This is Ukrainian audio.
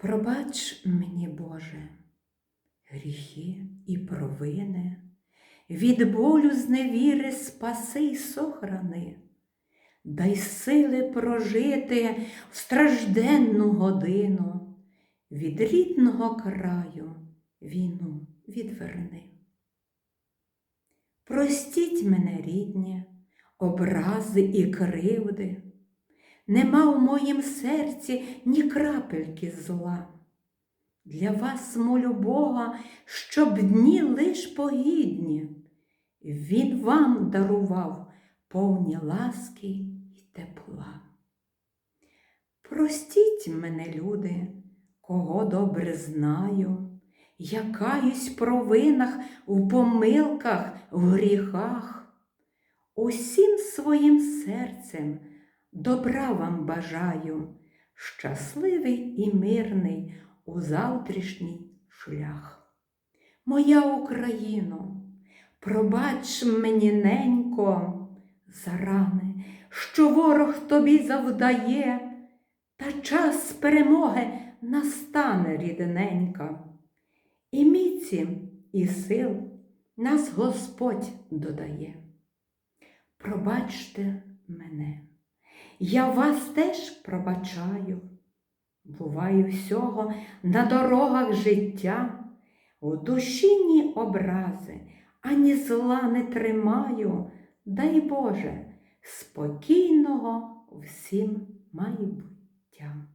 Пробач мені, Боже, гріхи і провини, від болю зневіри спаси й сохрани, дай сили прожити в стражденну годину, від рідного краю війну відверни. Простіть мене, рідні, образи і кривди, нема в моїм серці ні крапельки зла. Для вас молю Бога, щоб дні лиш погідні, Він вам дарував повні ласки й тепла. Простіть мене, люди, кого добре знаю, я каюсь провинах, в помилках, в гріхах, усім своїм серцем добра вам бажаю, щасливий і мирний у завтрашній шлях. Моя Україно, пробач мені ненько за рани, що ворог тобі завдає, та час перемоги настане рідненька. І міці, і сил нас Господь додає. Пробачте мене, я вас теж пробачаю. Буває всього на дорогах життя, у душі ні образи, ані зла не тримаю, дай Боже, спокійного всім майбуття.